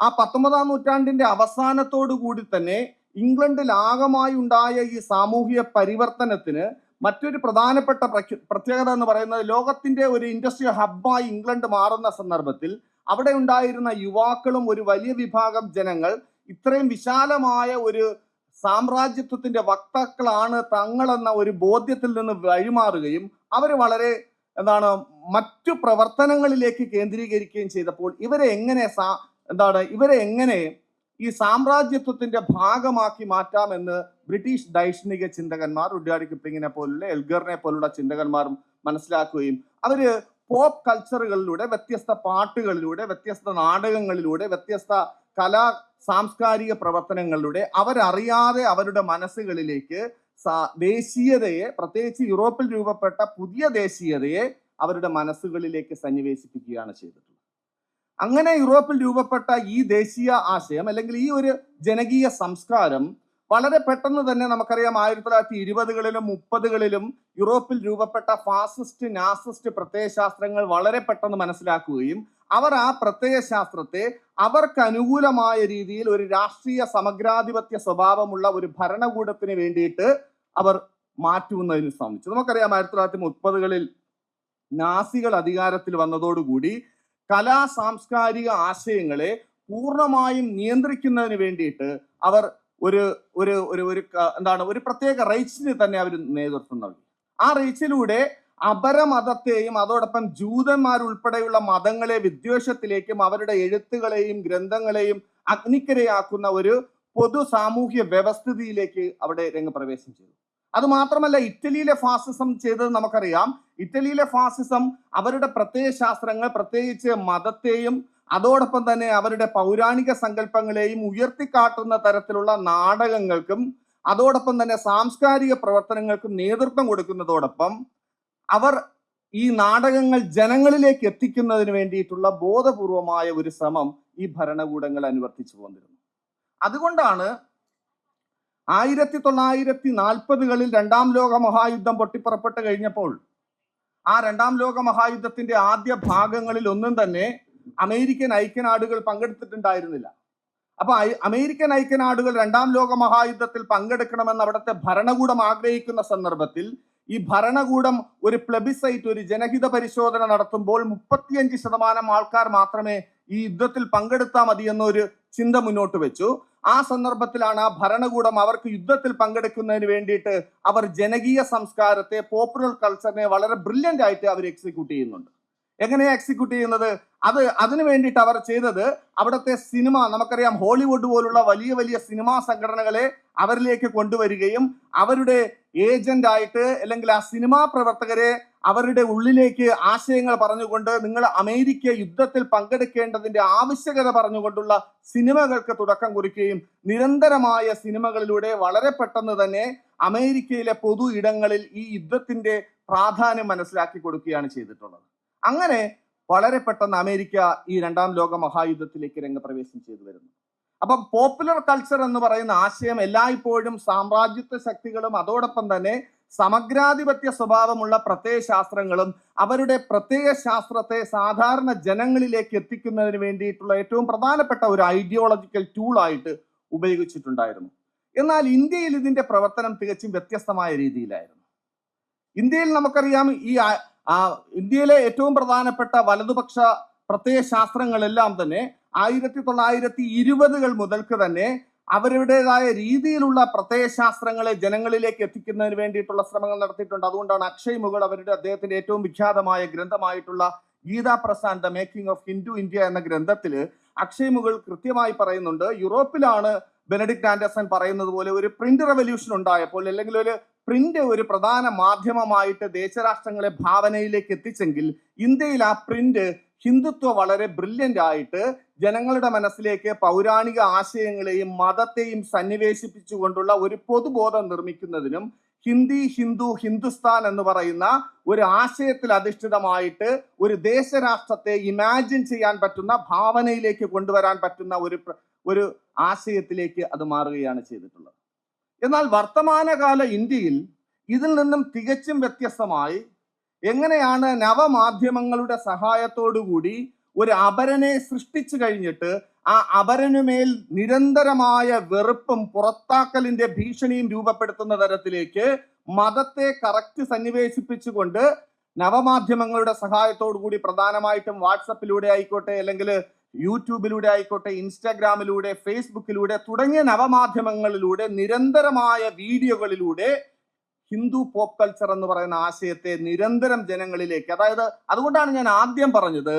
ആ പത്തൊമ്പതാം നൂറ്റാണ്ടിന്റെ അവസാനത്തോടു കൂടി തന്നെ ഇംഗ്ലണ്ടിൽ ആകമായി ഉണ്ടായ ഈ സാമൂഹിക പരിവർത്തനത്തിന് മറ്റൊരു പ്രധാനപ്പെട്ട പ്രത്യേകത എന്ന് പറയുന്നത് ലോകത്തിന്റെ ഒരു ഇൻഡസ്ട്രിയൽ ഹബ്ബായി ഇംഗ്ലണ്ട് മാറുന്ന സന്ദർഭത്തിൽ അവിടെ ഉണ്ടായിരുന്ന യുവാക്കളും ഒരു വലിയ വിഭാഗം ജനങ്ങൾ ഇത്രയും വിശാലമായ ഒരു സാമ്രാജ്യത്വത്തിന്റെ വക്താക്കളാണ് തങ്ങളെന്ന ഒരു ബോധ്യത്തിൽ നിന്ന് വഴിമാറുകയും അവർ വളരെ എന്താണ് മറ്റു പ്രവർത്തനങ്ങളിലേക്ക് കേന്ദ്രീകരിക്കുകയും ചെയ്തപ്പോൾ ഇവരെ എങ്ങനെ എന്താണ്? ഇവരെ എങ്ങനെ ഈ സാമ്രാജ്യത്വത്തിന്റെ ഭാഗമാക്കി മാറ്റാമെന്ന് ബ്രിട്ടീഷ് ദൈക്ഷണിക ചിന്തകന്മാർ റുഡ്യാർഡ് കിപ്ലിങ്ങിനെ പോലുള്ള എൽഗറിനെ പോലുള്ള ചിന്തകന്മാരും മനസ്സിലാക്കുകയും അവർ പോപ്പ് കൾച്ചറുകളിലൂടെ വ്യത്യസ്ത പാട്ടുകളിലൂടെ വ്യത്യസ്ത നാടകങ്ങളിലൂടെ വ്യത്യസ്ത കലാ സാംസ്കാരിക പ്രവർത്തനങ്ങളിലൂടെ അവരറിയാതെ അവരുടെ മനസ്സുകളിലേക്ക് ദേശീയതയെ പ്രത്യേകിച്ച് യൂറോപ്പിൽ രൂപപ്പെട്ട പുതിയ ദേശീയതയെ അവരുടെ മനസ്സുകളിലേക്ക് സന്നിവേശിപ്പിക്കുകയാണ് ചെയ്തിട്ടുള്ളത്. അങ്ങനെ യൂറോപ്പിൽ രൂപപ്പെട്ട ഈ ദേശീയ ആശയം അല്ലെങ്കിൽ ഈ ഒരു ജനകീയ സംസ്കാരം വളരെ പെട്ടെന്ന് തന്നെ നമുക്കറിയാം ആയിരത്തി തൊള്ളായിരത്തി ഇരുപതുകളിലും മുപ്പതുകളിലും യൂറോപ്പിൽ രൂപപ്പെട്ട ഫാസിസ്റ്റ് നാസിസ്റ്റ് പ്രത്യയശാസ്ത്രങ്ങൾ വളരെ പെട്ടെന്ന് മനസ്സിലാക്കുകയും അവർ ആ പ്രത്യയശാസ്ത്രത്തെ അവർക്ക് അനുകൂലമായ രീതിയിൽ ഒരു രാഷ്ട്രീയ സമഗ്രാധിപത്യ സ്വഭാവമുള്ള ഒരു ഭരണകൂടത്തിന് വേണ്ടിയിട്ട് അവർ മാറ്റുന്നതിന് ശ്രമിച്ചു നമുക്കറിയാം ആയിരത്തി തൊള്ളായിരത്തി മുപ്പതുകളിൽ നാസികൾ അധികാരത്തിൽ വന്നതോടുകൂടി കലാ സാംസ്കാരിക ആശയങ്ങളെ പൂർണമായും നിയന്ത്രിക്കുന്നതിന് വേണ്ടിയിട്ട് അവർ ഒരു ഒരു ഒരു ഒരു എന്താണ് ഒരു പ്രത്യേക റൈറ്റ്സിന് തന്നെ അവർ നേതൃത്വം നൽകി. ആ റൈറ്റ്സിലൂടെ അപരമതത്തെയും അതോടൊപ്പം ജൂതന്മാരുൾപ്പെടെയുള്ള മതങ്ങളെ വിദ്വേഷത്തിലേക്കും അവരുടെ എഴുത്തുകളെയും ഗ്രന്ഥങ്ങളെയും അഗ്നിക്കരയാക്കുന്ന ഒരു പൊതു സാമൂഹ്യ വ്യവസ്ഥിതിയിലേക്ക് അവിടെ രംഗപ്രവേശം ചെയ്തു. അത് മാത്രമല്ല ഇറ്റലിയിലെ ഫാസിസം ചെയ്തത് നമുക്കറിയാം. ഇറ്റലിയിലെ ഫാസിസം അവരുടെ പ്രത്യയശാസ്ത്രങ്ങൾ പ്രത്യേകിച്ച് മതത്തെയും അതോടൊപ്പം തന്നെ അവരുടെ പൗരാണിക സങ്കല്പങ്ങളെയും ഉയർത്തിക്കാട്ടുന്ന തരത്തിലുള്ള നാടകങ്ങൾക്കും അതോടൊപ്പം തന്നെ സാംസ്കാരിക പ്രവർത്തനങ്ങൾക്കും നേതൃത്വം കൊടുക്കുന്നതോടൊപ്പം അവർ ഈ നാടകങ്ങൾ ജനങ്ങളിലേക്ക് എത്തിക്കുന്നതിന് വേണ്ടിയിട്ടുള്ള ബോധപൂർവമായ ഒരു ശ്രമം ഈ ഭരണകൂടങ്ങൾ അനുവർത്തിച്ചു പോന്നിരുന്നു. അതുകൊണ്ടാണ് ആയിരത്തി തൊള്ളായിരത്തി നാൽപ്പതുകളിൽ രണ്ടാം ലോക മഹായുദ്ധം പൊട്ടിപ്പുറപ്പെട്ട് കഴിഞ്ഞപ്പോൾ ആ രണ്ടാം ലോക മഹായുദ്ധത്തിന്റെ ആദ്യ ഭാഗങ്ങളിൽ ഒന്നും തന്നെ അമേരിക്കൻ ഐക്യനാടുകൾ പങ്കെടുത്തിട്ടുണ്ടായിരുന്നില്ല. അപ്പൊ അമേരിക്കൻ ഐക്യനാടുകൾ രണ്ടാം ലോക മഹായുദ്ധത്തിൽ പങ്കെടുക്കണമെന്ന് അവിടുത്തെ ഭരണകൂടം ആഗ്രഹിക്കുന്ന സന്ദർഭത്തിൽ ഈ ഭരണകൂടം ഒരു പ്ലബിസൈറ്റ് ഒരു ജനഹിത പരിശോധന നടത്തുമ്പോൾ മുപ്പത്തിയഞ്ച് ശതമാനം ആൾക്കാർ മാത്രമേ ഈ യുദ്ധത്തിൽ പങ്കെടുത്താൽ മതി എന്നൊരു ചിന്ത മുന്നോട്ട് വെച്ചു. ആ സന്ദർഭത്തിലാണ് ആ ഭരണകൂടം അവർക്ക് യുദ്ധത്തിൽ പങ്കെടുക്കുന്നതിന് വേണ്ടിയിട്ട് അവർ ജനകീയ സംസ്കാരത്തെ പോപ്പുലർ കൾച്ചറിനെ വളരെ ബ്രില്യന്റ് ആയിട്ട് അവർ എക്സിക്യൂട്ട് ചെയ്യുന്നുണ്ട്. എങ്ങനെയാ എക്സിക്യൂട്ട് ചെയ്യുന്നത്? അത് അതിനു വേണ്ടിയിട്ട് അവർ ചെയ്തത് അവിടുത്തെ സിനിമ നമുക്കറിയാം ഹോളിവുഡ് പോലുള്ള വലിയ വലിയ സിനിമാ സംഘടനകളെ അവരിലേക്ക് കൊണ്ടുവരികയും അവരുടെ ഏജന്റ് ആയിട്ട് അല്ലെങ്കിൽ ആ സിനിമാ പ്രവർത്തകരെ അവരുടെ ഉള്ളിലേക്ക് ആശയങ്ങൾ പറഞ്ഞുകൊണ്ട് നിങ്ങൾ അമേരിക്ക യുദ്ധത്തിൽ പങ്കെടുക്കേണ്ടതിന്റെ ആവശ്യകത പറഞ്ഞുകൊണ്ടുള്ള സിനിമകൾക്ക് തുടക്കം കുറിക്കുകയും നിരന്തരമായ സിനിമകളിലൂടെ വളരെ പെട്ടെന്ന് തന്നെ അമേരിക്കയിലെ പൊതു ഇടങ്ങളിൽ ഈ യുദ്ധത്തിന്റെ പ്രാധാന്യം മനസ്സിലാക്കി കൊടുക്കുകയാണ് ചെയ്തിട്ടുള്ളത്. അങ്ങനെ വളരെ പെട്ടെന്ന് അമേരിക്ക ഈ രണ്ടാം ലോക മഹായുദ്ധത്തിലേക്ക് രംഗപ്രവേശം ചെയ്തു വരുന്നു. അപ്പം പോപ്പുലർ കൾച്ചർ എന്ന് പറയുന്ന ആശയം എല്ലായ്പ്പോഴും സാമ്രാജ്യത്വ ശക്തികളും അതോടൊപ്പം തന്നെ സമഗ്രാധിപത്യ സ്വഭാവമുള്ള പ്രത്യയശാസ്ത്രങ്ങളും അവരുടെ പ്രത്യയ ശാസ്ത്രത്തെ സാധാരണ ജനങ്ങളിലേക്ക് എത്തിക്കുന്നതിന് വേണ്ടിയിട്ടുള്ള ഏറ്റവും പ്രധാനപ്പെട്ട ഒരു ഐഡിയോളജിക്കൽ ടൂൾ ആയിട്ട് ഉപയോഗിച്ചിട്ടുണ്ടായിരുന്നു. എന്നാൽ ഇന്ത്യയിൽ ഇതിന്റെ പ്രവർത്തനം തികച്ചും വ്യത്യസ്തമായ രീതിയിലായിരുന്നു. ഇന്ത്യയിൽ നമുക്കറിയാം ഈ ഇന്ത്യയിലെ ഏറ്റവും പ്രധാനപ്പെട്ട വലതുപക്ഷ പ്രത്യയ ശാസ്ത്രങ്ങളെല്ലാം തന്നെ ആയിരത്തി തൊള്ളായിരത്തി ഇരുപതുകൾ മുതൽക്ക് തന്നെ അവരുടേതായ രീതിയിലുള്ള പ്രത്യയശാസ്ത്രങ്ങളെ ജനങ്ങളിലേക്ക് എത്തിക്കുന്നതിന് വേണ്ടിയിട്ടുള്ള ശ്രമങ്ങൾ നടത്തിയിട്ടുണ്ട്. അതുകൊണ്ടാണ് അക്ഷയ് മുകൾ അവരുടെ അദ്ദേഹത്തിന്റെ ഏറ്റവും വിഖ്യാതമായ ഗ്രന്ഥമായിട്ടുള്ള Gita Prasad the making of Hindu India എന്ന ഗ്രന്ഥത്തിൽ അക്ഷയ് മുകൾ കൃത്യമായി പറയുന്നുണ്ട് യൂറോപ്പിലാണ് ബെനഡിക്ട് ആൻഡർസൺ പറയുന്നത് പോലെ ഒരു പ്രിന്റ് റെവല്യൂഷൻ ഉണ്ടായപ്പോൾ അല്ലെങ്കിൽ ഒരു പ്രിന്റ് ഒരു പ്രധാന മാധ്യമമായിട്ട് ദേശരാഷ്ട്രങ്ങളെ ഭാവനയിലേക്ക് എത്തിച്ചെങ്കിൽ ഇന്ത്യയിൽ ആ പ്രിന്റ് ഹിന്ദുത്വ വളരെ ബ്രില്യന്റ് ആയിട്ട് ജനങ്ങളുടെ മനസ്സിലേക്ക് പൗരാണിക ആശയങ്ങളെയും മതത്തെയും സന്നിവേശിപ്പിച്ചുകൊണ്ടുള്ള ഒരു പൊതുബോധം നിർമ്മിക്കുന്നതിനും ഹിന്ദി ഹിന്ദു ഹിന്ദുസ്ഥാൻ എന്ന് പറയുന്ന ഒരു ആശയത്തിൽ അധിഷ്ഠിതമായിട്ട് ഒരു ദേശരാഷ്ട്രത്തെ ഇമാജിൻ ചെയ്യാൻ പറ്റുന്ന ഭാവനയിലേക്ക് കൊണ്ടുവരാൻ പറ്റുന്ന ഒരു ഒരു ആശയത്തിലേക്ക് അത് മാറുകയാണ് ചെയ്തിട്ടുള്ളത്. എന്നാൽ വർത്തമാനകാല ഇന്ത്യയിൽ ഇതിൽ നിന്നും തികച്ചും വ്യത്യസ്തമായി എങ്ങനെയാണ് നവമാധ്യമങ്ങളുടെ സഹായത്തോടുകൂടി ഒരു അപരനെ സൃഷ്ടിച്ചു കഴിഞ്ഞിട്ട് ആ അപരനുമേൽ നിരന്തരമായ വെറുപ്പും പുറത്താക്കലിന്റെ ഭീഷണിയും രൂപപ്പെടുത്തുന്ന തരത്തിലേക്ക് മതത്തെ കറക്റ്റ് സന്നിവേശിപ്പിച്ചുകൊണ്ട് നവമാധ്യമങ്ങളുടെ കൂടി പ്രധാനമായിട്ടും വാട്സപ്പിലൂടെ ആയിക്കോട്ടെ അല്ലെങ്കിൽ യൂട്യൂബിലൂടെ ആയിക്കോട്ടെ ഇൻസ്റ്റാഗ്രാമിലൂടെ ഫേസ്ബുക്കിലൂടെ തുടങ്ങിയ നവമാധ്യമങ്ങളിലൂടെ നിരന്തരമായ വീഡിയോകളിലൂടെ ഹിന്ദു പോപ്പ് കൾച്ചർ എന്ന് പറയുന്ന ആശയത്തെ നിരന്തരം ജനങ്ങളിലേക്ക് അതായത് അതുകൊണ്ടാണ് ഞാൻ ആദ്യം പറഞ്ഞത്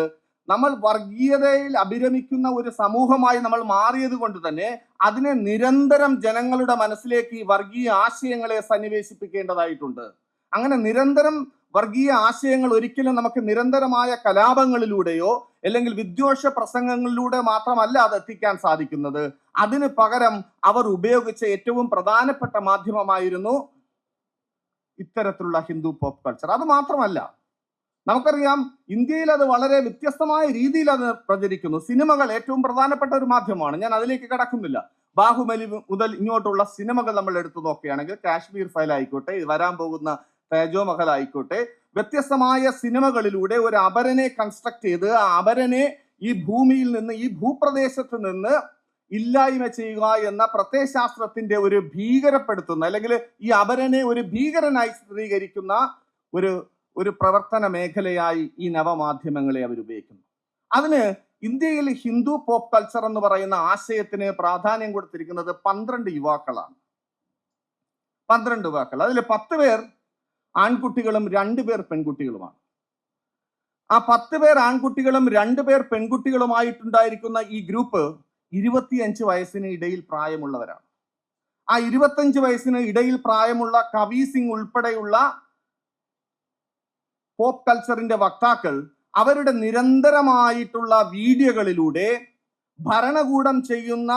നമ്മൾ വർഗീയതയിൽ അഭിരമിക്കുന്ന ഒരു സമൂഹമായി നമ്മൾ മാറിയത് കൊണ്ട് തന്നെ അതിനെ നിരന്തരം ജനങ്ങളുടെ മനസ്സിലേക്ക് ഈ വർഗീയ ആശയങ്ങളെ സന്നിവേശിപ്പിക്കേണ്ടതായിട്ടുണ്ട്. അങ്ങനെ നിരന്തരം വർഗീയ ആശയങ്ങൾ ഒരിക്കലും നമുക്ക് നിരന്തരമായ കലാപങ്ങളിലൂടെയോ അല്ലെങ്കിൽ വിദ്വേഷ പ്രസംഗങ്ങളിലൂടെ മാത്രമല്ല അത് എത്തിക്കാൻ സാധിക്കുന്നത്. അതിന് പകരം അവർ ഉപയോഗിച്ച ഏറ്റവും പ്രധാനപ്പെട്ട മാധ്യമമായിരുന്നു ഇത്തരത്തിലുള്ള ഹിന്ദു പോപ്പ് കൾച്ചർ അത് മാത്രമല്ല നമുക്കറിയാം ഇന്ത്യയിൽ അത് വളരെ വ്യത്യസ്തമായ രീതിയിൽ അത് പ്രചരിക്കുന്നു. സിനിമകൾ ഏറ്റവും പ്രധാനപ്പെട്ട ഒരു മാധ്യമമാണ്. ഞാൻ അതിലേക്ക് കടക്കുന്നില്ല. ബാഹുബലി മുതൽ ഇങ്ങോട്ടുള്ള സിനിമകൾ നമ്മൾ എടുത്തു നോക്കുകയാണെങ്കിൽ കാശ്മീർ ഫയൽ ആയിക്കോട്ടെ വരാൻ പോകുന്ന തേജോ മഹൽ ആയിക്കോട്ടെ വ്യത്യസ്തമായ സിനിമകളിലൂടെ ഒരു അപരനെ കൺസ്ട്രക്ട് ചെയ്ത് ആ അപരനെ ഈ ഭൂമിയിൽ നിന്ന് ഈ ഭൂപ്രദേശത്ത് നിന്ന് ഇല്ലായ്മ ചെയ്യുക എന്ന പ്രത്യയശാസ്ത്രത്തിന്റെ ഒരു ഭീകരപ്പെടുത്തുന്ന അല്ലെങ്കിൽ ഈ അപരനെ ഒരു ഭീകരനായി ചിത്രീകരിക്കുന്ന ഒരു ഒരു പ്രവർത്തന മേഖലയായി ഈ നവമാധ്യമങ്ങളെ അവർ ഉപയോഗിക്കുന്നു. അതിന് ഇന്ത്യയിൽ ഹിന്ദു പോപ്പ് കൾച്ചർ എന്ന് പറയുന്ന ആശയത്തിന് പ്രാധാന്യം കൊടുത്തിരിക്കുന്നത് പന്ത്രണ്ട് യുവാക്കളാണ്. പന്ത്രണ്ട് യുവാക്കൾ. അതിൽ പത്ത് പേർ ആൺകുട്ടികളും രണ്ടു പേർ പെൺകുട്ടികളുമാണ്. ആ പത്ത് പേർ ആൺകുട്ടികളും രണ്ടു പേർ പെൺകുട്ടികളുമായിട്ടുണ്ടായിരിക്കുന്ന ഈ ഗ്രൂപ്പ് ഇരുപത്തിയഞ്ച് വയസ്സിന് ഇടയിൽ പ്രായമുള്ളവരാണ്. ആ ഇരുപത്തഞ്ച് വയസ്സിന് ഇടയിൽ പ്രായമുള്ള കവി സിംഗ് ഉൾപ്പെടെയുള്ള പോപ്പ് കൾച്ചറിന്റെ വക്താക്കൾ അവരുടെ നിരന്തരമായിട്ടുള്ള വീഡിയോകളിലൂടെ ഭരണകൂടം ചെയ്യുന്ന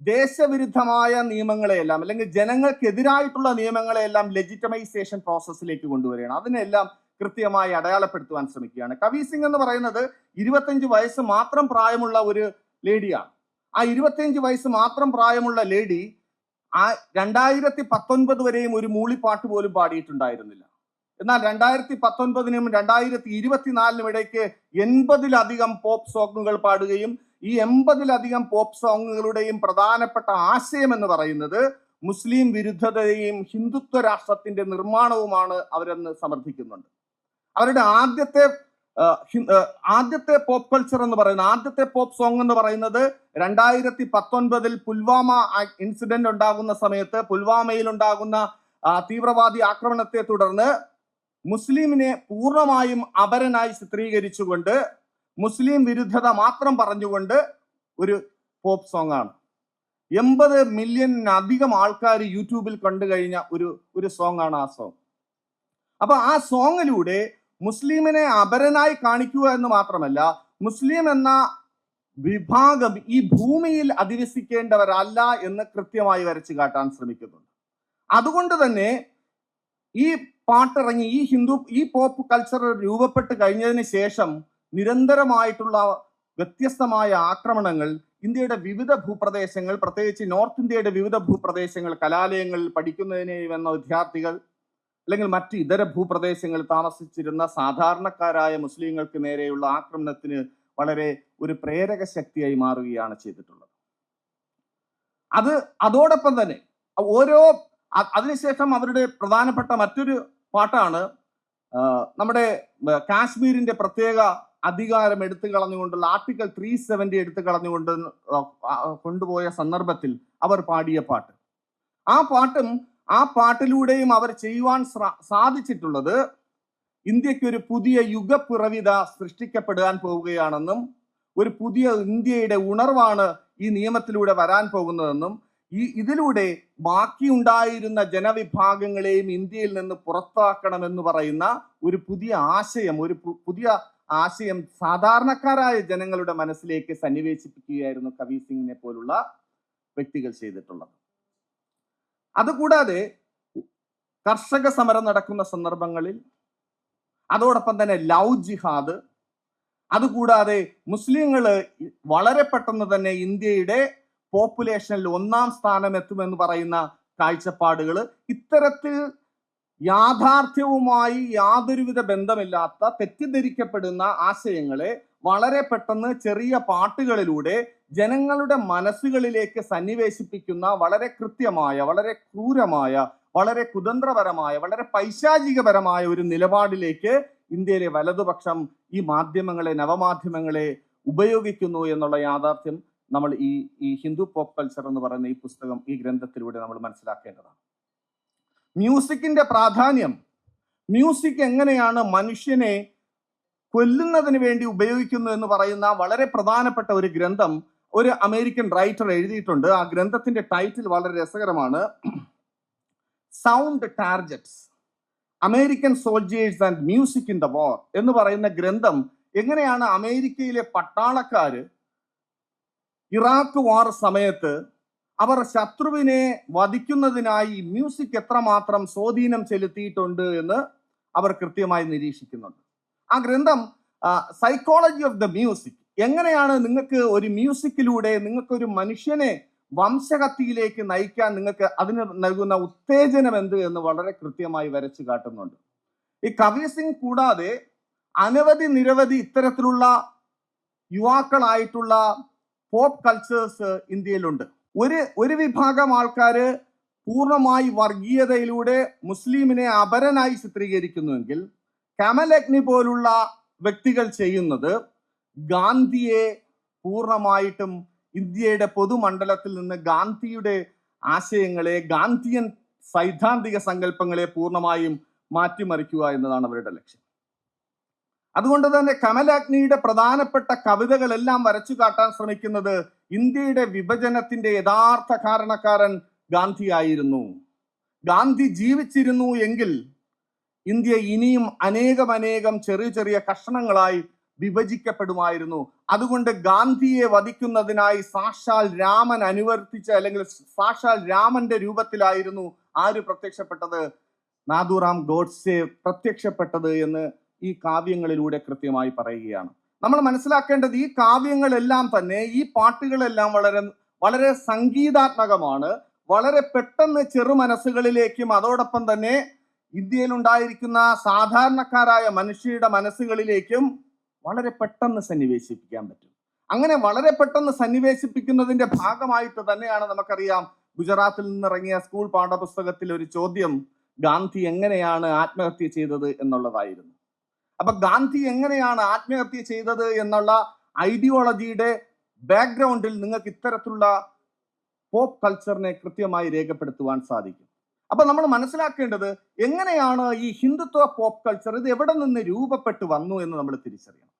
ദേശവിരുദ്ധമായ നിയമങ്ങളെയെല്ലാം അല്ലെങ്കിൽ ജനങ്ങൾക്കെതിരായിട്ടുള്ള നിയമങ്ങളെയെല്ലാം ലെജിറ്റമൈസേഷൻ പ്രോസസ്സിലേക്ക് കൊണ്ടുവരികയാണ്. അതിനെല്ലാം കൃത്യമായി അടയാളപ്പെടുത്തുവാൻ ശ്രമിക്കുകയാണ്. കവി സിംഗ് എന്ന് പറയുന്നത് ഇരുപത്തഞ്ച് വയസ്സ് മാത്രം പ്രായമുള്ള ഒരു ലേഡിയാണ് ആ ഇരുപത്തിയഞ്ച് വയസ്സ് മാത്രം പ്രായമുള്ള ലേഡി ആ രണ്ടായിരത്തി പത്തൊൻപത് വരെയും ഒരു മൂളിപ്പാട്ട് പോലും പാടിയിട്ടുണ്ടായിരുന്നില്ല. എന്നാൽ രണ്ടായിരത്തി പത്തൊൻപതിനും രണ്ടായിരത്തി ഇരുപത്തിനാലിനും ഇടയ്ക്ക് എൺപതിലധികം പോപ്പ് സോങ്ങുകൾ പാടുകയും ഈ എൺപതിലധികം പോപ്പ് സോങ്ങുകളുടെയും പ്രധാനപ്പെട്ട ആശയം എന്ന് പറയുന്നത് മുസ്ലിം വിരുദ്ധതയും ഹിന്ദുത്വ രാഷ്ട്രത്തിന്റെ നിർമ്മാണവുമാണ് അവരെന്ന് സമർത്ഥിക്കുന്നുണ്ട്. അവരുടെ ആദ്യത്തെ ആദ്യത്തെ പോപ്പ് കൾച്ചർ എന്ന് പറയുന്നത് ആദ്യത്തെ പോപ്പ് സോങ് എന്ന് പറയുന്നത് രണ്ടായിരത്തി പത്തൊൻപതിൽ പുൽവാമ ഇൻസിഡന്റ് ഉണ്ടാകുന്ന സമയത്ത് പുൽവാമയിൽ ഉണ്ടാകുന്ന തീവ്രവാദി ആക്രമണത്തെ തുടർന്ന് മുസ്ലിമിനെ പൂർണമായും അപരനായി ചിത്രീകരിച്ചുകൊണ്ട് മുസ്ലിം വിരുദ്ധത മാത്രം പറഞ്ഞുകൊണ്ട് ഒരു പോപ്പ് സോങ് ആണ്. എൺപത് മില്യനധികം ആൾക്കാർ യൂട്യൂബിൽ കണ്ടു കഴിഞ്ഞ ഒരു ഒരു സോങ് ആണ് ആ സോങ് അപ്പൊ ആ സോങ്ങിലൂടെ മുസ്ലിമിനെ അപരനായി കാണിക്കുക എന്ന് മാത്രമല്ല മുസ്ലിം എന്ന വിഭാഗം ഈ ഭൂമിയിൽ അധിവസിക്കേണ്ടവരല്ല എന്ന് കൃത്യമായി വരച്ചു കാട്ടാൻ ശ്രമിക്കുന്നുണ്ട്. അതുകൊണ്ട് തന്നെ ഈ പാട്ടിറങ്ങി ഈ ഹിന്ദു ഈ പോപ്പ് കൾച്ചർ രൂപപ്പെട്ട് കഴിഞ്ഞതിന് ശേഷം നിരന്തരമായിട്ടുള്ള വ്യത്യസ്തമായ ആക്രമണങ്ങൾ ഇന്ത്യയുടെ വിവിധ ഭൂപ്രദേശങ്ങൾ പ്രത്യേകിച്ച് നോർത്ത് ഇന്ത്യയുടെ വിവിധ ഭൂപ്രദേശങ്ങൾ കലാലയങ്ങളിൽ പഠിക്കുന്നതിന് വന്ന വിദ്യാർത്ഥികൾ അല്ലെങ്കിൽ മറ്റ് ഇതര ഭൂപ്രദേശങ്ങളിൽ താമസിച്ചിരുന്ന സാധാരണക്കാരായ മുസ്ലിങ്ങൾക്ക് നേരെയുള്ള ആക്രമണത്തിന് വളരെ ഒരു പ്രേരക ശക്തിയായി മാറുകയാണ് ചെയ്തിട്ടുള്ളത്. അത് അതോടൊപ്പം തന്നെ ഓരോ അതിനുശേഷം അവരുടെ പ്രധാനപ്പെട്ട മറ്റൊരു പാട്ടാണ് നമ്മുടെ കാശ്മീരിന്റെ പ്രത്യേക അധികാരം എടുത്തു കളഞ്ഞുകൊണ്ടുള്ള ആർട്ടിക്കൽ ത്രീ സെവന്റി എടുത്തു കളഞ്ഞുകൊണ്ട് കൊണ്ടുപോയ സന്ദർഭത്തിൽ അവർ പാടിയ പാട്ട്. ആ പാട്ടും ആ പാട്ടിലൂടെയും അവർ ചെയ്യുവാൻ സാധിച്ചിട്ടുള്ളത് ഇന്ത്യയ്ക്ക് ഒരു പുതിയ യുഗപ്പിറവിത സൃഷ്ടിക്കപ്പെടാൻ പോവുകയാണെന്നും ഒരു പുതിയ ഇന്ത്യയുടെ ഉണർവാണ് ഈ നിയമത്തിലൂടെ വരാൻ പോകുന്നതെന്നും ഈ ഇതിലൂടെ ബാക്കിയുണ്ടായിരുന്ന ജനവിഭാഗങ്ങളെയും ഇന്ത്യയിൽ നിന്ന് പുറത്താക്കണമെന്ന് പറയുന്ന ഒരു പുതിയ ആശയം ഒരു പുതിയ ആശയം സാധാരണക്കാരായ ജനങ്ങളുടെ മനസ്സിലേക്ക് സന്നിവേശിപ്പിക്കുകയായിരുന്നു കവി സിംഗിനെ പോലുള്ള വ്യക്തികൾ ചെയ്തിട്ടുള്ളത്. അതുകൂടാതെ കർഷക സമരം നടക്കുന്ന സന്ദർഭങ്ങളിൽ അതോടൊപ്പം തന്നെ ലവ് ജിഹാദ് അതുകൂടാതെ മുസ്ലിങ്ങൾ വളരെ പെട്ടെന്ന് തന്നെ ഇന്ത്യയുടെ പോപ്പുലേഷനിൽ ഒന്നാം സ്ഥാനം എത്തുമെന്ന് പറയുന്ന കാഴ്ചപ്പാടുകൾ ഇത്തരത്തിൽ യാഥാർത്ഥ്യവുമായി യാതൊരുവിധ ബന്ധമില്ലാത്ത തെറ്റിദ്ധരിക്കപ്പെടുന്ന ആശയങ്ങളെ വളരെ പെട്ടെന്ന് ചെറിയ പാട്ടുകളിലൂടെ ജനങ്ങളുടെ മനസ്സുകളിലേക്ക് സന്നിവേശിപ്പിക്കുന്ന വളരെ കൃത്യമായ വളരെ ക്രൂരമായ വളരെ കുതന്ത്രപരമായ വളരെ പൈശാചികപരമായ ഒരു നിലപാടിലേക്ക് ഇന്ത്യയിലെ വലതുപക്ഷം ഈ മാധ്യമങ്ങളെ നവമാധ്യമങ്ങളെ ഉപയോഗിക്കുന്നു എന്നുള്ള യാഥാർത്ഥ്യം നമ്മൾ ഈ ഈ ഹിന്ദു പോപ്പ് കൾച്ചർ എന്ന് പറയുന്ന ഈ പുസ്തകം ഈ ഗ്രന്ഥത്തിലൂടെ നമ്മൾ മനസ്സിലാക്കേണ്ടതാണ്. മ്യൂസിക്കിന്റെ പ്രാധാന്യം. മ്യൂസിക് എങ്ങനെയാണ് മനുഷ്യനെ കൊല്ലുന്നതിന് വേണ്ടി ഉപയോഗിക്കുന്നു എന്ന് പറയുന്ന വളരെ പ്രധാനപ്പെട്ട ഒരു ഗ്രന്ഥം ഒരു അമേരിക്കൻ റൈറ്റർ എഴുതിയിട്ടുണ്ട്. ആ ഗ്രന്ഥത്തിന്റെ ടൈറ്റിൽ വളരെ രസകരമാണ്. Sound targets American soldiers and music in the war എന്ന് പറയുന്ന ഗ്രന്ഥം എങ്ങനെയാണ് അമേരിക്കയിലെ പട്ടാളക്കാര് ഇറാഖ് വാർ സമയത്ത് അവർ ശത്രുവിനെ വധിക്കുന്നതിനായി മ്യൂസിക് എത്രമാത്രം സ്വാധീനം ചെലുത്തിയിട്ടുണ്ട് എന്ന് അവർ കൃത്യമായി നിരീക്ഷിക്കുന്നുണ്ട്. ആ ഗ്രന്ഥം സൈക്കോളജി ഓഫ് ദ മ്യൂസിക് എങ്ങനെയാണ് നിങ്ങൾക്ക് ഒരു മ്യൂസിക്കിലൂടെ നിങ്ങൾക്ക് ഒരു മനുഷ്യനെ വംശകത്തിയിലേക്ക് നയിക്കാൻ നിങ്ങൾക്ക് അതിന് നൽകുന്ന ഉത്തേജനം എന്ത് എന്ന് വളരെ കൃത്യമായി വരച്ചു കാട്ടുന്നുണ്ട്. ഈ കവി സിംഗ് കൂടാതെ അനവധി നിരവധി ഇത്തരത്തിലുള്ള യുവാക്കളായിട്ടുള്ള പോപ്പ് കൾച്ചേഴ്സ് ഇന്ത്യയിലുണ്ട്. ഒരു ഒരു വിഭാഗം ആൾക്കാര് പൂർണമായി വർഗീയതയിലൂടെ മുസ്ലിമിനെ അപരനായി ചിത്രീകരിക്കുന്നുവെങ്കിൽ കമലഗ്നി പോലുള്ള വ്യക്തികൾ ചെയ്യുന്നത് ഗാന്ധിയെ പൂർണമായിട്ടും ഇന്ത്യയുടെ പൊതുമണ്ഡലത്തിൽ നിന്ന് ഗാന്ധിയുടെ ആശയങ്ങളെ ഗാന്ധിയൻ സൈദ്ധാന്തിക സങ്കല്പങ്ങളെ പൂർണമായും മാറ്റിമറിക്കുക എന്നതാണ് അവരുടെ ലക്ഷ്യം. അതുകൊണ്ട് തന്നെ കമലാഗ്നിയുടെ പ്രധാനപ്പെട്ട കവിതകളെല്ലാം വരച്ചു കാട്ടാൻ ശ്രമിക്കുന്നത് ഇന്ത്യയുടെ വിഭജനത്തിന്റെ യഥാർത്ഥ കാരണക്കാരൻ ഗാന്ധിയായിരുന്നു ഗാന്ധി ജീവിച്ചിരുന്നു എങ്കിൽ ഇന്ത്യ ഇനിയും അനേകം അനേകം ചെറിയ ചെറിയ കഷണങ്ങളായി വിഭജിക്കപ്പെടുമായിരുന്നു. അതുകൊണ്ട് ഗാന്ധിയെ വധിക്കുന്നതിനായി സാക്ഷാൽ രാമൻ അനുവർത്തിച്ച അല്ലെങ്കിൽ സാക്ഷാൽ രാമന്റെ രൂപത്തിലായിരുന്നു ആര് പ്രത്യക്ഷപ്പെട്ടത്? നാദുറാം ഗോഡ്സെ പ്രത്യക്ഷപ്പെട്ടത് എന്ന് ഈ കാവ്യങ്ങളിലൂടെ കൃത്യമായി പറയുകയാണ്. നമ്മൾ മനസ്സിലാക്കേണ്ടത് ഈ കാവ്യങ്ങളെല്ലാം തന്നെ ഈ പാട്ടുകളെല്ലാം വളരെ വളരെ സംഗീതാത്മകമാണ്. വളരെ പെട്ടെന്ന് ചെറു മനസ്സുകളിലേക്കും അതോടൊപ്പം തന്നെ ഇന്ത്യയിൽ ഉണ്ടായിരിക്കുന്ന സാധാരണക്കാരായ മനുഷ്യരുടെ മനസ്സുകളിലേക്കും വളരെ പെട്ടെന്ന് സന്നിവേശിപ്പിക്കാൻ പറ്റും. അങ്ങനെ വളരെ പെട്ടെന്ന് സന്നിവേശിപ്പിക്കുന്നതിന്റെ ഭാഗമായിട്ട് തന്നെയാണ് നമുക്കറിയാം ഗുജറാത്തിൽ നിന്നിറങ്ങിയ സ്കൂൾ പാഠപുസ്തകത്തിൽ ഒരു ചോദ്യം ഗാന്ധി എങ്ങനെയാണ് ആത്മഹത്യ ചെയ്തത് എന്നുള്ളതായിരുന്നു. അപ്പൊ ഗാന്ധി എങ്ങനെയാണ് ആത്മഹത്യ ചെയ്തത് എന്നുള്ള ഐഡിയോളജിയുടെ ബാക്ക്ഗ്രൗണ്ടിൽ നിങ്ങൾക്ക് ഇത്തരത്തിലുള്ള പോപ്പ് കൾച്ചറിനെ കൃത്യമായി രേഖപ്പെടുത്തുവാൻ സാധിക്കും. അപ്പൊ നമ്മൾ മനസ്സിലാക്കേണ്ടത് എങ്ങനെയാണ് ഈ ഹിന്ദുത്വ പോപ്പ് കൾച്ചർ ഇത് എവിടെ നിന്ന് രൂപപ്പെട്ടു വന്നു എന്ന് നമ്മൾ തിരിച്ചറിയണം.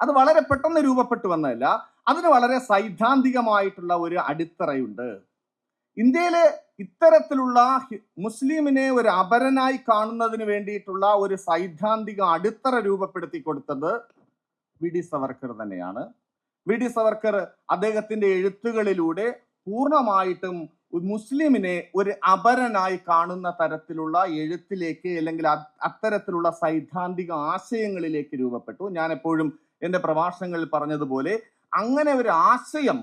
അത് വളരെ പെട്ടെന്ന് രൂപപ്പെട്ടു വന്നതല്ല അതിന് വളരെ സൈദ്ധാന്തികമായിട്ടുള്ള ഒരു അടിത്തറയുണ്ട്. ഇന്ത്യയിലെ ഇത്തരത്തിലുള്ള മുസ്ലിമിനെ ഒരു അപരനായി കാണുന്നതിന് വേണ്ടിയിട്ടുള്ള ഒരു സൈദ്ധാന്തിക അടിത്തറ രൂപപ്പെടുത്തി കൊടുത്തത് വി. ഡി. സവർക്കർ തന്നെയാണ്. വി. ഡി. സവർക്കർ അദ്ദേഹത്തിന്റെ എഴുത്തുകളിലൂടെ പൂർണമായിട്ടും മുസ്ലിമിനെ ഒരു അപരനായി കാണുന്ന തരത്തിലുള്ള എഴുത്തിലേക്ക് അല്ലെങ്കിൽ അത്തരത്തിലുള്ള സൈദ്ധാന്തിക ആശയങ്ങളിലേക്ക് രൂപപ്പെട്ടു. ഞാൻ എപ്പോഴും എന്റെ പ്രഭാഷണങ്ങളിൽ പറഞ്ഞതുപോലെ അങ്ങനെ ഒരു ആശയം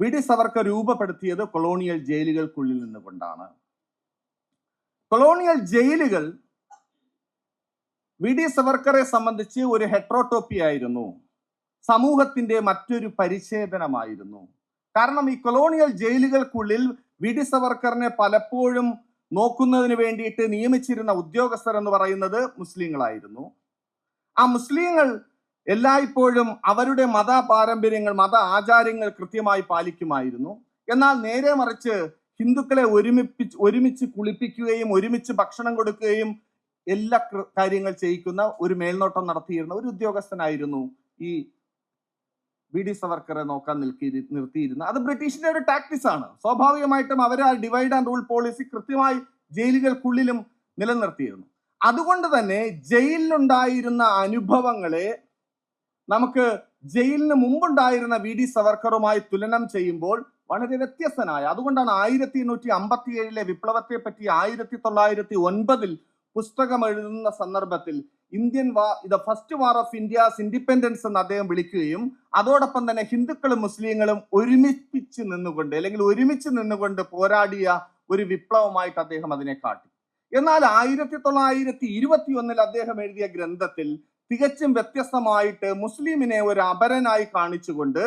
വി ഡി രൂപപ്പെടുത്തിയത് കൊളോണിയൽ ജയിലുകൾക്കുള്ളിൽ നിന്നുകൊണ്ടാണ്. കൊളോണിയൽ ജയിലുകൾ വി ഡി സവർക്കറെ സംബന്ധിച്ച് ഒരു ഹെട്രോട്ടോപ്പി ആയിരുന്നു സമൂഹത്തിന്റെ മറ്റൊരു പരിച്ഛേദനമായിരുന്നു. കാരണം ഈ കൊളോണിയൽ ജയിലുകൾക്കുള്ളിൽ വി ഡി സവർക്കറിനെ പലപ്പോഴും നോക്കുന്നതിന് വേണ്ടിയിട്ട് നിയമിച്ചിരുന്ന ഉദ്യോഗസ്ഥർ എന്ന് പറയുന്നത് മുസ്ലിങ്ങളായിരുന്നു. ആ മുസ്ലിങ്ങൾ എല്ലായ്പ്പോഴും അവരുടെ മത പാരമ്പര്യങ്ങൾ മത ആചാരങ്ങൾ കൃത്യമായി പാലിക്കുമായിരുന്നു. എന്നാൽ നേരെ മറിച്ച് ഹിന്ദുക്കളെ ഒരുമിപ്പിച്ച് ഒരുമിച്ച് കുളിപ്പിക്കുകയും ഒരുമിച്ച് ഭക്ഷണം കൊടുക്കുകയും എല്ലാ കാര്യങ്ങൾ ചെയ്യിക്കുന്ന ഒരു മേൽനോട്ടം നടത്തിയിരുന്ന ഒരു ഉദ്യോഗസ്ഥനായിരുന്നു ഈ വി ഡി സവർക്കറെ നോക്കാൻ നിൽക്കി നിർത്തിയിരുന്നു. അത് ബ്രിട്ടീഷിന്റെ ഒരു ടാക്ടിക്സ് ആണ്. സ്വാഭാവികമായിട്ടും അവർ ആ ഡിവൈഡ് ആൻഡ് റൂൾ പോളിസി കൃത്യമായി ജയിലുകൾക്കുള്ളിലും നിലനിർത്തിയിരുന്നു. അതുകൊണ്ട് തന്നെ ജയിലിലുണ്ടായിരുന്ന അനുഭവങ്ങളെ നമുക്ക് ജയിലിന് മുമ്പുണ്ടായിരുന്ന വി ഡി സവർക്കറുമായി തുലനം ചെയ്യുമ്പോൾ വളരെ വ്യത്യസ്തനായ അതുകൊണ്ടാണ് ആയിരത്തി എണ്ണൂറ്റി അമ്പത്തി ഏഴിലെ വിപ്ലവത്തെ പറ്റി ആയിരത്തി തൊള്ളായിരത്തി ഒൻപതിൽ പുസ്തകം എഴുതുന്ന സന്ദർഭത്തിൽ ഇന്ത്യൻ വാ ഇത് first war of India's independence എന്ന് അദ്ദേഹം വിളിക്കുകയും അതോടൊപ്പം തന്നെ ഹിന്ദുക്കളും മുസ്ലിങ്ങളും ഒരുമിപ്പിച്ച് നിന്നുകൊണ്ട് അല്ലെങ്കിൽ ഒരുമിച്ച് നിന്നുകൊണ്ട് പോരാടിയ ഒരു വിപ്ലവമായിട്ട് അദ്ദേഹം അതിനെ കാട്ടി. എന്നാൽ ആയിരത്തി തൊള്ളായിരത്തി ഇരുപത്തി ഒന്നിൽ അദ്ദേഹം എഴുതിയ ഗ്രന്ഥത്തിൽ തികച്ചും വ്യത്യസ്തമായിട്ട് മുസ്ലിമിനെ ഒരു അപരനായി കാണിച്ചുകൊണ്ട്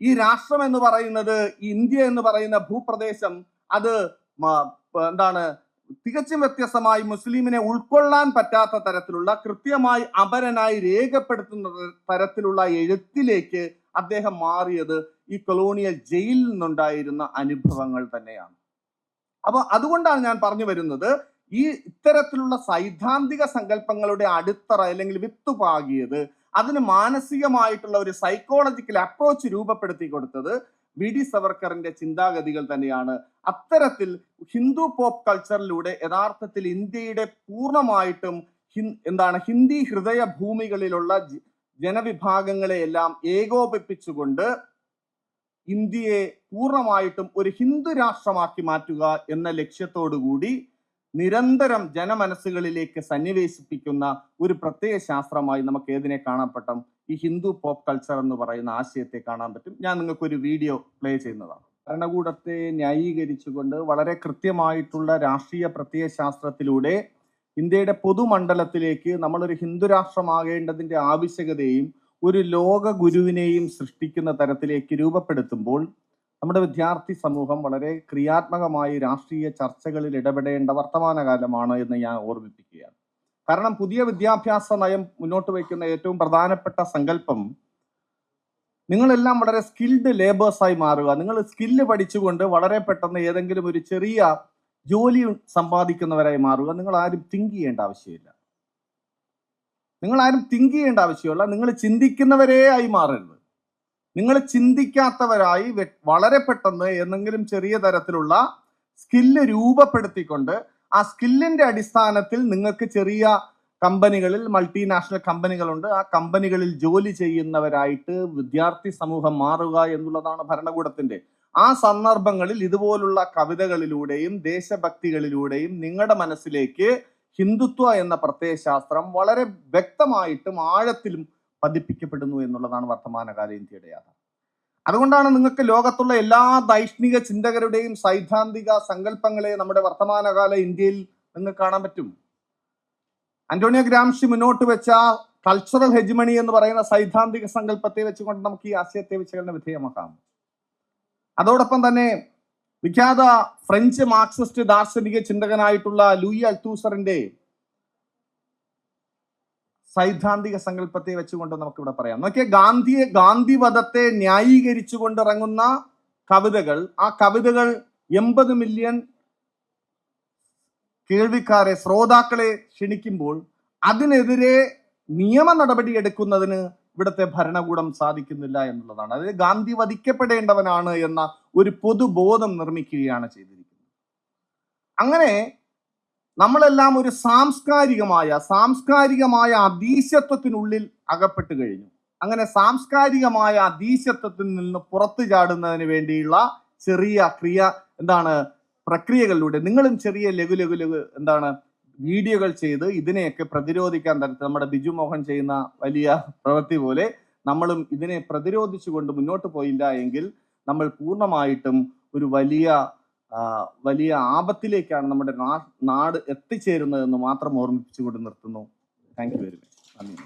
ഈ രാഷ്ട്രം എന്ന് പറയുന്നത് ഇന്ത്യ എന്ന് പറയുന്ന ഭൂപ്രദേശം അത് എന്താണ് തികച്ചും വ്യത്യസ്തമായി മുസ്ലിമിനെ ഉൾക്കൊള്ളാൻ പറ്റാത്ത തരത്തിലുള്ള കൃത്യമായി അപരനായി രേഖപ്പെടുത്തുന്ന തരത്തിലുള്ള എഴുത്തിലേക്ക് അദ്ദേഹം മാറിയത് ഈ കൊളോണിയൽ ജയിലിൽ നിന്നുണ്ടായിരുന്ന അനുഭവങ്ങൾ തന്നെയാണ്. അപ്പോൾ അതുകൊണ്ടാണ് ഞാൻ പറഞ്ഞു വരുന്നത് ഈ ഇത്തരത്തിലുള്ള സൈദ്ധാന്തിക സങ്കല്പങ്ങളുടെ അടിത്തറ അല്ലെങ്കിൽ വിത്ത് പാകിയത് അതിന് മാനസികമായിട്ടുള്ള ഒരു സൈക്കോളജിക്കൽ അപ്രോച്ച് രൂപപ്പെടുത്തി കൊടുത്തത് വി ഡി സവർക്കറിന്റെ ചിന്താഗതികൾ തന്നെയാണ്. അത്തരത്തിൽ ഹിന്ദു പോപ്പ് കൾച്ചറിലൂടെ യഥാർത്ഥത്തിൽ ഇന്ത്യയുടെ പൂർണമായിട്ടും എന്താണ് ഹിന്ദി ഹൃദയ ഭൂമികളിലുള്ള ജനവിഭാഗങ്ങളെയെല്ലാം ഏകോപിപ്പിച്ചുകൊണ്ട് ഇന്ത്യയെ പൂർണമായിട്ടും ഒരു ഹിന്ദു രാഷ്ട്രമാക്കി മാറ്റുക എന്ന ലക്ഷ്യത്തോടുകൂടി നിരന്തരം ജനമനസ്സുകളിലേക്ക് സന്നിവേശിപ്പിക്കുന്ന ഒരു പ്രത്യയ ശാസ്ത്രമായി നമുക്ക് ഏതിനെ കാണപ്പെട്ടം ഈ ഹിന്ദു പോപ്പ് കൾച്ചർ എന്ന് പറയുന്ന ആശയത്തെ കാണാൻ പറ്റും. ഞാൻ നിങ്ങൾക്ക് ഒരു വീഡിയോ പ്ലേ ചെയ്യുന്നതാണ്. ഭരണകൂടത്തെ ന്യായീകരിച്ചുകൊണ്ട് വളരെ കൃത്യമായിട്ടുള്ള രാഷ്ട്രീയ പ്രത്യയ ശാസ്ത്രത്തിലൂടെ ഇന്ത്യയുടെ പൊതുമണ്ഡലത്തിലേക്ക് നമ്മളൊരു ഹിന്ദു രാഷ്ട്രമാകേണ്ടതിന്റെ ആവശ്യകതയും ഒരു ലോക ഗുരുവിനെയും സൃഷ്ടിക്കുന്ന തരത്തിലേക്ക് രൂപപ്പെടുത്തുമ്പോൾ നമ്മുടെ വിദ്യാർത്ഥി സമൂഹം വളരെ ക്രിയാത്മകമായി രാഷ്ട്രീയ ചർച്ചകളിൽ ഇടപെടേണ്ട വർത്തമാനകാലമാണ് എന്ന് ഞാൻ ഓർമ്മിപ്പിക്കുകയാണ്. കാരണം പുതിയ വിദ്യാഭ്യാസ നയം മുന്നോട്ട് വയ്ക്കുന്ന ഏറ്റവും പ്രധാനപ്പെട്ട സങ്കല്പം നിങ്ങളെല്ലാം വളരെ സ്കിൽഡ് ലേബേഴ്സായി മാറുക. നിങ്ങൾ സ്കില്ല് പഠിച്ചുകൊണ്ട് വളരെ പെട്ടെന്ന് ഏതെങ്കിലും ഒരു ചെറിയ ജോലി സമ്പാദിക്കുന്നവരായി മാറുക. നിങ്ങൾ ആരും തിങ്ക് ചെയ്യേണ്ട ആവശ്യമില്ല. നിങ്ങൾ ആരും തിങ്ക് ചെയ്യേണ്ട ആവശ്യമില്ല. നിങ്ങൾ ചിന്തിക്കുന്നവരേ ആയി മാറരുത്. നിങ്ങൾ ചിന്തിക്കാത്തവരായി വളരെ പെട്ടെന്ന് എന്തെങ്കിലും ചെറിയ തരത്തിലുള്ള സ്കില്ല് രൂപപ്പെടുത്തിക്കൊണ്ട് ആ സ്കില്ലിന്റെ അടിസ്ഥാനത്തിൽ നിങ്ങൾക്ക് ചെറിയ കമ്പനികളിൽ മൾട്ടിനാഷണൽ കമ്പനികളുണ്ട്. ആ കമ്പനികളിൽ ജോലി ചെയ്യുന്നവരായിട്ട് വിദ്യാർത്ഥി സമൂഹം മാറുക എന്നുള്ളതാണ് ഭരണകൂടത്തിന്റെ. ആ സന്ദർഭങ്ങളിൽ ഇതുപോലുള്ള കവിതകളിലൂടെയും ദേശഭക്തികളിലൂടെയും നിങ്ങളുടെ മനസ്സിലേക്ക് ഹിന്ദുത്വ എന്ന പ്രത്യയശാസ്ത്രം വളരെ വ്യക്തമായിട്ടും ആഴത്തിലും പതിപ്പിക്കപ്പെടുന്നു എന്നുള്ളതാണ് വർത്തമാനകാല ഇന്ത്യയുടെ യാഥാർത്ഥ്യം. അതുകൊണ്ടാണ് നിങ്ങൾക്ക് ലോകത്തുള്ള എല്ലാ ദൈഷ്ണിക ചിന്തകരുടെയും സൈദ്ധാന്തിക സങ്കല്പങ്ങളെ നമ്മുടെ വർത്തമാനകാല ഇന്ത്യയിൽ നിങ്ങൾക്ക് കാണാൻ പറ്റും. അന്റോണിയോ ഗ്രാംഷി മുന്നോട്ട് വെച്ച കൾച്ചറൽ ഹെജ്മണി എന്ന് പറയുന്ന സൈദ്ധാന്തിക സങ്കല്പത്തെ വെച്ചുകൊണ്ട് നമുക്ക് ഈ ആശയത്തെ വിശകലന വിധേയമാക്കാം. അതോടൊപ്പം തന്നെ വിഖ്യാത ഫ്രഞ്ച് മാർക്സിസ്റ്റ് ദാർശനിക ചിന്തകനായിട്ടുള്ള ലൂയി അൽത്തൂസറിന്റെ സൈദ്ധാന്തിക സങ്കല്പത്തെ വെച്ചുകൊണ്ട് നമുക്ക് ഇവിടെ പറയാം. നോക്കിയ ഗാന്ധിയെ ഗാന്ധിവധത്തെ ന്യായീകരിച്ചു കൊണ്ടിറങ്ങുന്ന കവിതകൾ ആ കവിതകൾ എൺപത് മില്യൺ കേൾവിക്കാരെ ശ്രോതാക്കളെ ക്ഷണിക്കുമ്പോൾ അതിനെതിരെ നിയമ നടപടി എടുക്കുന്നതിന് ഇവിടുത്തെ ഭരണകൂടം സാധിക്കുന്നില്ല എന്നുള്ളതാണ്. അതായത് ഗാന്ധി വധിക്കപ്പെടേണ്ടവനാണ് എന്ന ഒരു പൊതുബോധം നിർമ്മിക്കുകയാണ് ചെയ്തിരിക്കുന്നത്. അങ്ങനെ നമ്മളെല്ലാം ഒരു സാംസ്കാരികമായ സാംസ്കാരികമായ അധീശത്വത്തിനുള്ളിൽ അകപ്പെട്ട് കഴിഞ്ഞു. അങ്ങനെ സാംസ്കാരികമായ അധീശത്വത്തിൽ നിന്ന് പുറത്തു ചാടുന്നതിന് വേണ്ടിയുള്ള ചെറിയ ക്രിയ എന്താണ്? പ്രക്രിയകളിലൂടെ നിങ്ങളും ചെറിയ ലഘു ലഘു ലഘു എന്താണ്? വീഡിയോകൾ ചെയ്ത് ഇതിനെയൊക്കെ പ്രതിരോധിക്കാൻ തരത്തിൽ നമ്മുടെ ബിജു മോഹൻ ചെയ്യുന്ന വലിയ പ്രവൃത്തി പോലെ നമ്മളും ഇതിനെ പ്രതിരോധിച്ചുകൊണ്ട് മുന്നോട്ട് പോയില്ല എങ്കിൽ നമ്മൾ പൂർണമായിട്ടും ഒരു വലിയ വലിയ ആപത്തിലേക്കാണ് നമ്മുടെ നാട് എത്തിച്ചേരുന്നതെന്ന് മാത്രം ഓർമ്മിപ്പിച്ചുകൊണ്ട് നിർത്തുന്നു. താങ്ക് യു വെരി മച്ച് നന്ദി.